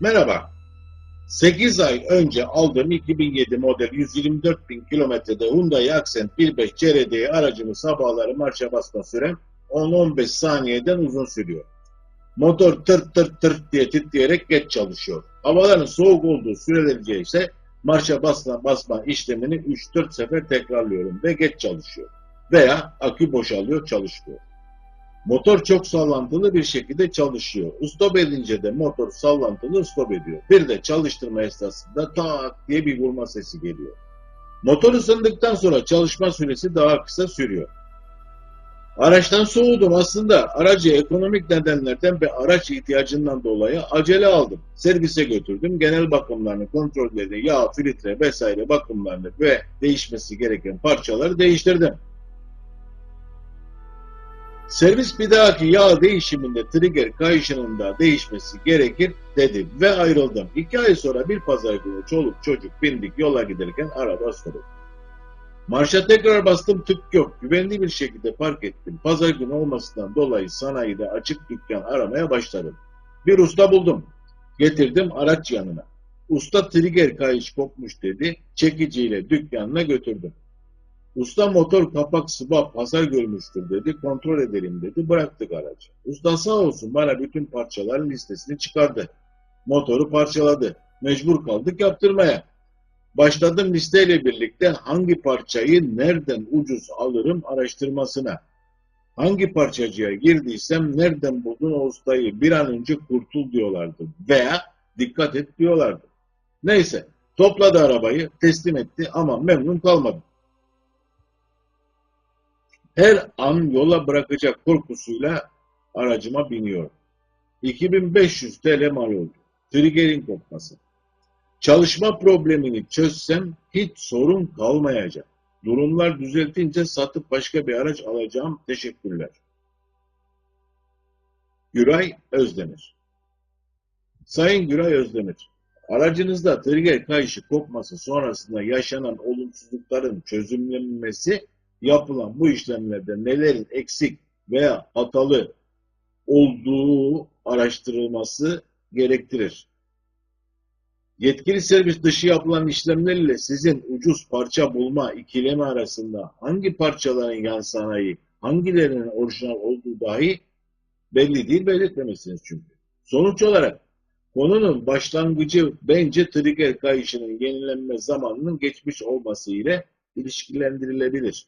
Merhaba. 8 ay önce aldığım 2007 model 124 bin kilometrede Hyundai Accent 1.5 CRD aracımı sabahları marşa basma sürem 10-15 saniyeden uzun sürüyor. Motor tırt tırt tırt diye titreyerek geç çalışıyor. Havaların soğuk olduğu sürelerce ise marşa basma basma işlemini 3-4 sefer tekrarlıyorum ve geç çalışıyor. Veya akü boşalıyor çalışmıyor. Motor çok sallantılı bir şekilde çalışıyor. Stop edince de motor sallantılı stop ediyor. Bir de çalıştırma esnasında tak diye bir vurma sesi geliyor. Motor ısındıktan sonra çalışma süresi daha kısa sürüyor. Araçtan soğudum aslında. Aracı ekonomik nedenlerden ve araç ihtiyacından dolayı acele aldım. Servise götürdüm. Genel bakımlarını, kontrollerini, yağ, filtre vesaire bakımlarını ve değişmesi gereken parçaları değiştirdim. Servis bir dahaki yağ değişiminde trigger kayışının da değişmesi gerekir dedi ve ayrıldım. İki ay sonra bir pazar günü çoluk çocuk bindik yola giderken araba soruldu. Marşa tekrar bastım tık yok. Güvenli bir şekilde park ettim. Pazar günü olmasından dolayı sanayide açık dükkan aramaya başladım. Bir usta buldum. Getirdim araç yanına. Usta trigger kayış kopmuş dedi. Çekiciyle dükkanına götürdüm. Usta motor kapak sıvap hasar görmüştür dedi. Kontrol edelim dedi. Bıraktık aracı. Usta sağ olsun bana bütün parçaların listesini çıkardı. Motoru parçaladı. Mecbur kaldık yaptırmaya. Başladım listeyle birlikte hangi parçayı nereden ucuz alırım araştırmasına. Hangi parçacıya girdiysem nereden buldun o ustayı bir an önce kurtul diyorlardı. Veya dikkat et diyorlardı. Neyse topladı arabayı teslim etti ama memnun kalmadım her an yola bırakacak korkusuyla aracıma biniyor. 2500 TL mal oldu. Triggerin kopması. Çalışma problemini çözsem hiç sorun kalmayacak. Durumlar düzeltince satıp başka bir araç alacağım. Teşekkürler. Güray Özdemir Sayın Güray Özdemir, aracınızda trigger kayışı kopması sonrasında yaşanan olumsuzlukların çözümlenmesi yapılan bu işlemlerde nelerin eksik veya hatalı olduğu araştırılması gerektirir. Yetkili servis dışı yapılan işlemler ile sizin ucuz parça bulma ikilemi arasında hangi parçaların yan sanayi, hangilerinin orijinal olduğu dahi belli değil belirtmemişsiniz çünkü. Sonuç olarak konunun başlangıcı bence trigger kayışının yenilenme zamanının geçmiş olması ile ilişkilendirilebilir.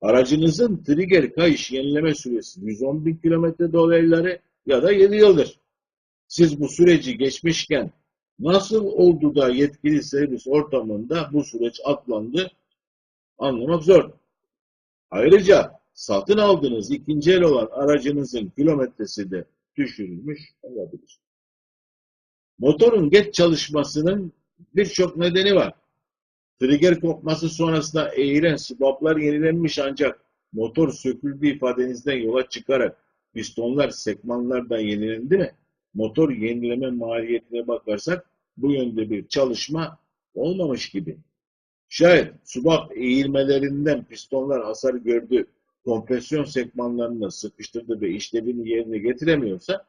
Aracınızın trigger kayış yenileme süresi 110 bin kilometre dolayları ya da 7 yıldır. Siz bu süreci geçmişken nasıl oldu da yetkili servis ortamında bu süreç atlandı anlamak zor. Ayrıca satın aldığınız ikinci el olan aracınızın kilometresi de düşürülmüş olabilir. Motorun geç çalışmasının birçok nedeni var. Trigger kopması sonrasında eğilen swaplar yenilenmiş ancak motor söküldü ifadenizden yola çıkarak pistonlar, sekmanlar da yenilendi mi? Motor yenileme maliyetine bakarsak bu yönde bir çalışma olmamış gibi. Şayet subap eğilmelerinden pistonlar hasar gördü, kompresyon sekmanlarını sıkıştırdı ve işlevini yerine getiremiyorsa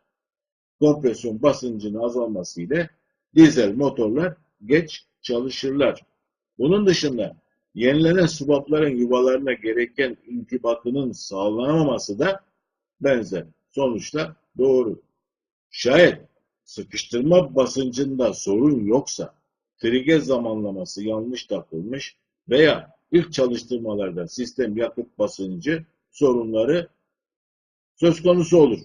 kompresyon basıncının azalması ile dizel motorlar geç çalışırlar. Bunun dışında yenilenen subapların yuvalarına gereken intibatının sağlanamaması da benzer. Sonuçta doğru. Şayet sıkıştırma basıncında sorun yoksa, trigger zamanlaması yanlış takılmış veya ilk çalıştırmalarda sistem yakıt basıncı sorunları söz konusu olur.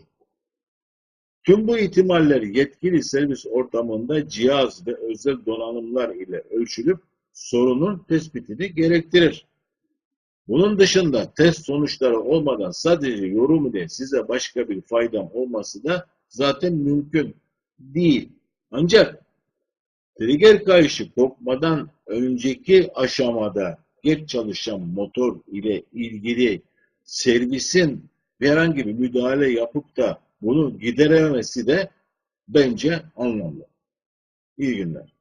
Tüm bu ihtimaller yetkili servis ortamında cihaz ve özel donanımlar ile ölçülüp sorunun tespitini gerektirir. Bunun dışında test sonuçları olmadan sadece yorum ile size başka bir faydam olması da zaten mümkün değil. Ancak trigger kayışı kopmadan önceki aşamada geç çalışan motor ile ilgili servisin herhangi bir müdahale yapıp da bunu giderememesi de bence anlamlı. İyi günler.